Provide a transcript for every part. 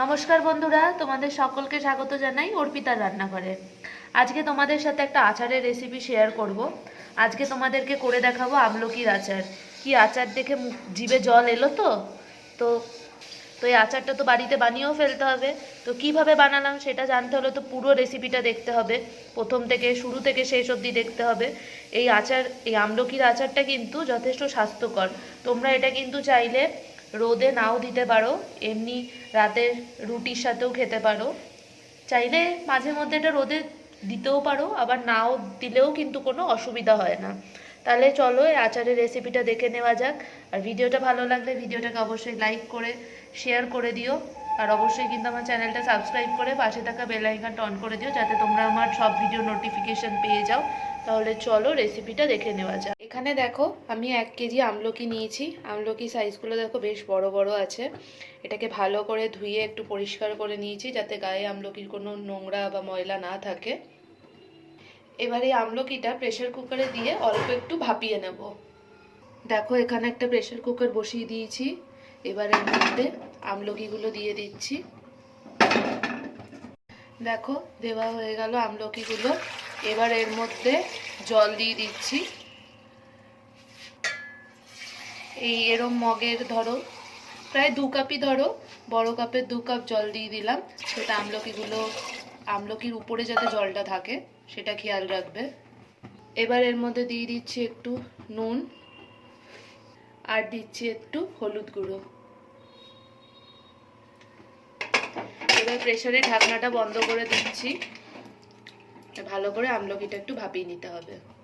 নমস্কার বন্ধুরা, তোমাদের সকলকে স্বাগত জানাই অর্পিতার রান্নাঘরে। আজকে তোমাদের সাথে একটা আচারের রেসিপি শেয়ার করব। আজকে তোমাদেরকে করে দেখাবো আমলকির আচার। কি আচার দেখে জিভে জল এলো তো? তো তো এই আচারটা তো বাড়িতে বানিয়েও ফেলতে হবে। তো কীভাবে বানালাম সেটা জানতে হলে তো পুরো রেসিপিটা দেখতে হবে। প্রথম থেকে, শুরু থেকে শেষ অবধি দেখতে হবে। এই আচার, এই আমলকির আচারটা কিন্তু যথেষ্ট স্বাস্থ্যকর। তোমরা এটা কিন্তু চাইলে রোদে নাও দিতে পারো, এমনি রাতের রুটির সাথেও খেতে পারো। চাইলে মাঝে মধ্যে এটা রোদে দিতেও পারো, আবার নাও দিলেও কিন্তু কোনো অসুবিধা হয় না। তাহলে চলো এই আচারের রেসিপিটা দেখে নেওয়া যাক। আর ভিডিওটা ভালো লাগলে ভিডিওটাকে অবশ্যই লাইক করে শেয়ার করে দিও। আর অবশ্যই কিন্তু আমার চ্যানেলটা সাবস্ক্রাইব করে পাশে থাকা বেল আইকনটা অন করে দিও, যাতে তোমরা আমার সব ভিডিও নোটিফিকেশন পেয়ে যাও। তাহলে চলো রেসিপিটা দেখে নেওয়া যাক। এখানে দেখো, আমি এক কেজি আমলকি নিয়েছি। আমলকি সাইজগুলো দেখো বেশ বড় বড় আছে। এটাকে ভালো করে ধুয়ে একটু পরিষ্কার করে নিয়েছি যাতে গায়ে আমলকির কোনো নোংরা বা ময়লা না থাকে। এবার আমলকিটা প্রেশার কুকারে দিয়ে অল্প একটু ভাপিয়ে নেব। দেখো, এখানে একটা প্রেশার কুকার বসিয়ে দিয়েছি। এবার মধ্যে আমলকিগুলো দিয়ে দিচ্ছি। দেখো, দেওয়া হয়ে গেল আমলকিগুলো। এবার এর মধ্যে জল দিয়ে দিচ্ছি। এই এরম মগের ধরো, প্রায় দু কাপই ধরো, বড় কাপের দু কাপ জল দিয়ে দিলাম। সেটা আমলকিগুলো, আমলকির উপরে যাতে জলটা থাকে, সেটা খেয়াল রাখবে। এবার এর মধ্যে দিয়ে দিচ্ছি একটু নুন, আর দিচ্ছি একটু হলুদ গুঁড়ো। এবার প্রেশারে ঢাকনাটা বন্ধ করে দিচ্ছি। ভালো করে আমলকিটা একটু ভাপিয়ে নিতে হবে।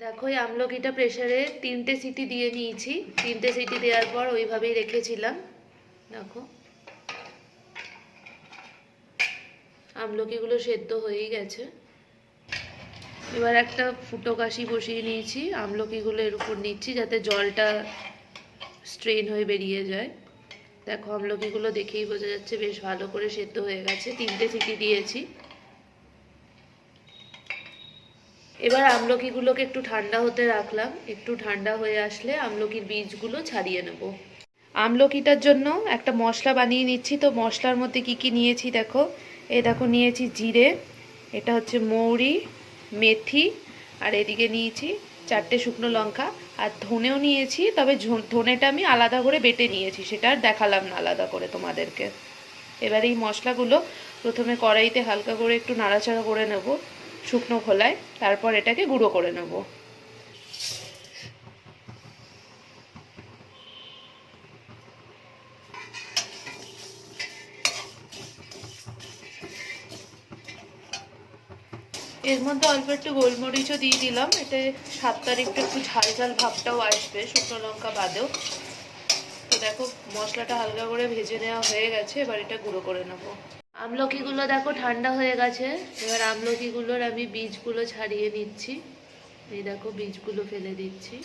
দেখো, এই আমলকিটা প্রেসারে তিনটে সিটি দিয়ে নিয়েছি। তিনটে সিটি দেওয়ার পর ওইভাবেই রেখেছিলাম। দেখো। আমলকিগুলো সেদ্ধ হয়েই গেছে। এবার একটা ফুটো কাশি বসিয়ে নিয়েছি। আমলকিগুলো এর উপর নিচ্ছি যাতে জলটা স্ট্রেন হয়ে বেরিয়ে যায়। দেখো, আমলকিগুলো দেখেই বোঝা যাচ্ছে বেশ ভালো করে সেদ্ধ হয়ে গেছে। তিনটে সিটি দিয়েছি। এবার আমলকিগুলোকে একটু ঠান্ডা হতে রাখলাম। একটু ঠান্ডা হয়ে আসলে আমলকির বীজগুলো ছাড়িয়ে নেব। আমলকিটার জন্য একটা মশলা বানিয়ে নিচ্ছি। তো মশলার মধ্যে কি কি নিয়েছি দেখো? এ দেখো, নিয়েছি জিরে, এটা হচ্ছে মৌরি, মেথি, আর এদিকে নিয়েছি চারটে শুকনো লঙ্কা। আর ধনেও নিয়েছি, তবে ধনেটা আমি আলাদা করে বেটে নিয়েছি, সেটা আর দেখালাম না আলাদা করে তোমাদেরকে। এবার এই মশলাগুলো প্রথমে কড়াইতে হালকা করে একটু নাড়াচাড়া করে নেব। শুকনো খোলায়, তারপর এটাকে গুঁড়ো করে নেব। এর মধ্যে অল্প একটু গোলমরিচও দিয়ে দিলাম, এতে সাত তারিখটা একটু ঝাল ঝাল ভাবটাও আসবে, শুকনো লঙ্কা বাদেও। তো দেখো, মশলাটা হালকা করে ভেজে নেওয়া হয়ে গেছে, এবার এটা গুঁড়ো করে নেব। আমলকিগুলো দেখো ঠান্ডা হয়ে গেছে। এবার আমলকিগুলোর আমি বীজগুলো ছাড়িয়ে নিচ্ছি। এই দেখো বীজগুলো ফেলে দিচ্ছি।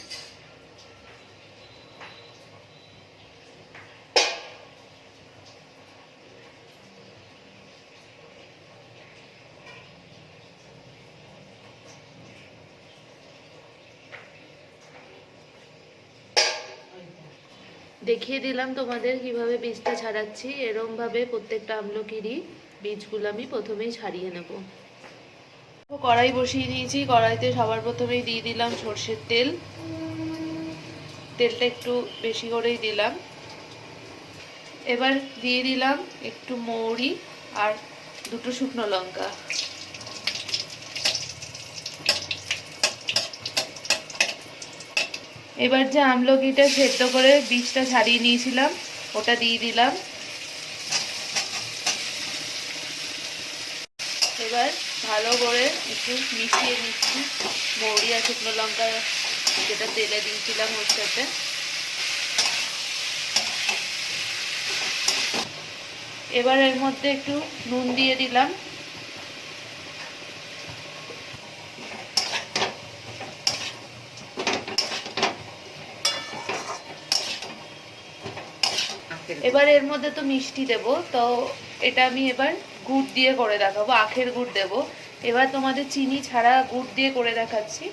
দেখিয়ে দিলাম তোমাদের কীভাবে বীজটা ছাড়াচ্ছি। এরম ভাবে প্রত্যেকটা আমলকিরই বীজগুলো আমি প্রথমেই ছাড়িয়ে নেব। কড়াই বসিয়ে দিয়েছি, কড়াইতে সবার প্রথমেই দিয়ে দিলাম সর্ষের তেল। তেলটা একটু বেশি করেই দিলাম। এবার দিয়ে দিলাম একটু মৌরি আর দুটো শুকনো লঙ্কা। এবার যে আমলকিটা সেদ্ধ করে বীজটা ছাড়িয়ে নিয়েছিলাম, ওটা দিয়ে দিলাম। এবার ভালো করে একটু মিশিয়ে নিচ্ছি। মৌরি শুকনো লঙ্কা যেটা তেলে দিয়েছিলাম ওর সাথে। এবার এর মধ্যে একটু নুন দিয়ে দিলাম। এবার এর মধ্যে তো মিষ্টি দেব, তো এটা আমি এবার গুড় দিয়ে করে দেখাবো, আখের গুড় দেব। এবার তোমাদের চিনি ছাড়া গুড় দিয়ে করে দেখাচ্ছি।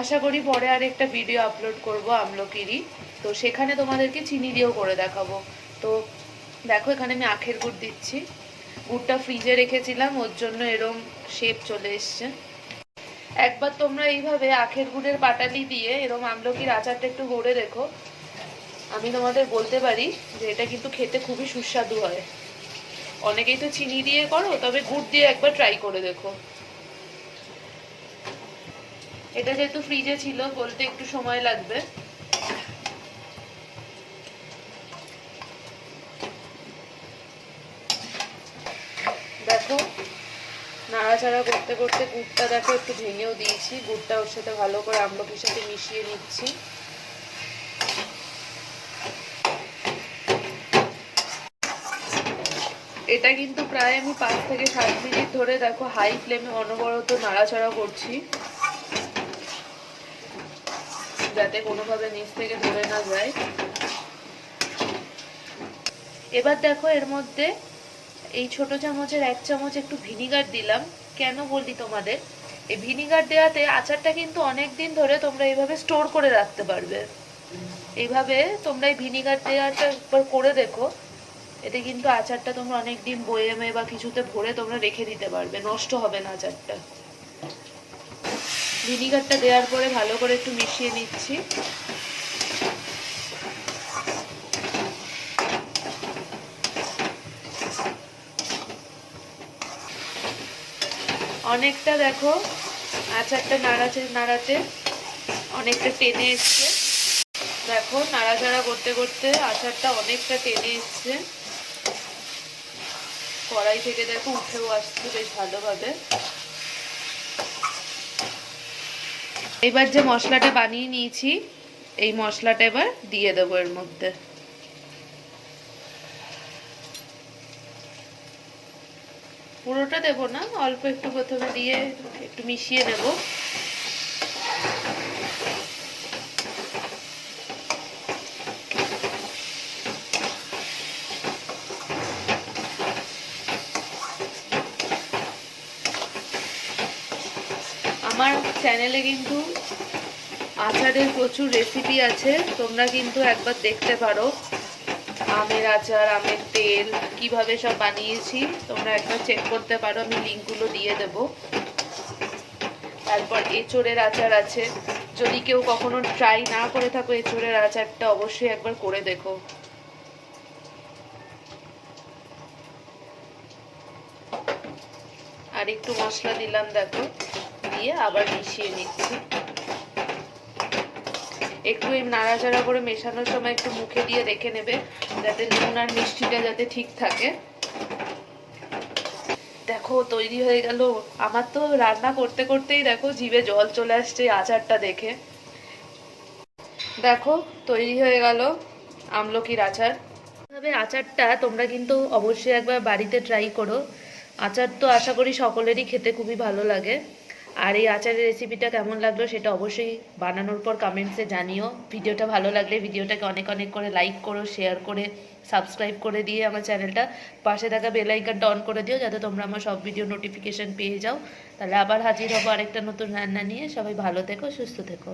আশা করি পরে আর একটা ভিডিও আপলোড করব আমলকিরই। তো সেখানে তোমাদেরকে চিনি দিয়েও করে দেখাবো। তো দেখো, এখানে আমি আখের গুড় দিচ্ছি। গুড়টা ফ্রিজে রেখেছিলাম, ওর জন্য এরম শেপ চলে এসছে। একবার তোমরা এইভাবে আখের গুড়ের পাটালি দিয়ে, এরম আমলকির আচারটা একটু গড়ে দেখো। আমি তোমাদের বলতে পারি যে এটা কিন্তু খেতে খুবই সুস্বাদু হয়। অনেকেই তো চিনি দিয়ে করো, তবে গুড় দিয়ে একবার ট্রাই করে দেখো। এটা যেহেতু ফ্রিজে ছিল, বলতে একটু সময় লাগবে। দেখো, নাড়াচাড়া করতে করতে গুড়টা দেখো একটু ভেঙেও দিয়েছি। গুড়টা ওর সাথে ভালো করে আমলকির সাথে মিশিয়ে নিচ্ছি। এটা কিন্তু প্রায় আমি পাঁচ থেকে সাত মিনিট ধরে দেখো হাই ফ্লেমে অনবরত নাড়াচাড়া করছি। যাতে কোনোভাবে নিচ থেকে ধরে না যায়। এবার দেখো এর মধ্যে এই ছোট চামচের এক চামচ একটু ভিনিগার দিলাম। কেন বলি তোমাদের? এই ভিনিগার দেওয়াতে আচারটা কিন্তু অনেক দিন ধরে তোমরা এইভাবে স্টোর করে রাখতে পারবে। এইভাবে তোমরা এই ভিনিগার দেওয়াটা একবার করে দেখো। এতে কিন্তু আচারটা তোমরা অনেক দিন বয়েমে বা কিছুতে ভরে তোমরা রেখে দিতে পারবে, নষ্ট হবে না আচারটা। ভিনিগারটা দেওয়ার পরে ভালো করে একটু মিশিয়ে নিচ্ছি। অনেকটা দেখো আচারটা নাড়াতে নাড়াতে অনেকটা টেনে এসছে। দেখো নাড়াচাড়া করতে করতে আচারটা অনেকটা টেনে এসছে। কড়াই থেকে দেখো উঠেও আসছে, বেশ ভালোভাবে। এবার যে মশলাটা বানিয়ে নিয়েছি, এই মশলাটা এবার দিয়ে দেবো এর মধ্যে। পুরোটা দেবো না, অল্প একটু প্রথমে দিয়ে একটু মিশিয়ে নেব আমার চ্যানেলে কিন্তু আচারের প্রচুর রেসিপি আছে। তোমরা কিন্তু একবার দেখতে পারো। আমের আচার, আমের তেল, কীভাবে সব বানিয়েছি, তোমরা একবার চেক করতে পারো। আমি লিঙ্কগুলো দিয়ে দেব। তারপর এঁচড়ের আচার আছে। যদি কেউ কখনো ট্রাই না করে থাকো এঁচড়ের আচারটা, অবশ্যই একবার করে দেখো। আর একটু মশলা দিলাম, দেখো। দিয়ে আবার মিশিয়ে নিচ্ছি। একটু নাড়াচাড়া করে মেশানোর সময় একটু মুখে দিয়ে রেখে নেবে, যাতে নুন আর মিষ্টিটা যাতে ঠিক থাকে। দেখো, তৈরি হয়ে গেল। আমার তো রান্না করতে করতেই দেখো জিভে জল চলে আসছে আচারটা দেখে। দেখো, তৈরি হয়ে গেল আমলকির আচার। তবে আচারটা তোমরা কিন্তু অবশ্যই একবার বাড়িতে ট্রাই করো। আচার তো আশা করি সকলেরই খেতে খুবই ভালো লাগে। আর এই আচারের রেসিপিটা কেমন লাগল সেটা অবশ্যই বানানোর পর কমেন্টসে জানিও। ভিডিওটা ভালো লাগলে ভিডিওটাকে অনেক অনেক করে লাইক করো শেয়ার করে সাবস্ক্রাইব করে দিয়ে আমার চ্যানেলটা পাশে থাকা বেলাইকানটা অন করে দিও যাতে তোমরা আমার সব ভিডিও নোটিফিকেশান পেয়ে যাও। তাহলে আবার হাজির হব আরেকটা নতুন রান্না নিয়ে। সবাই ভালো থেকো, সুস্থ থেকো।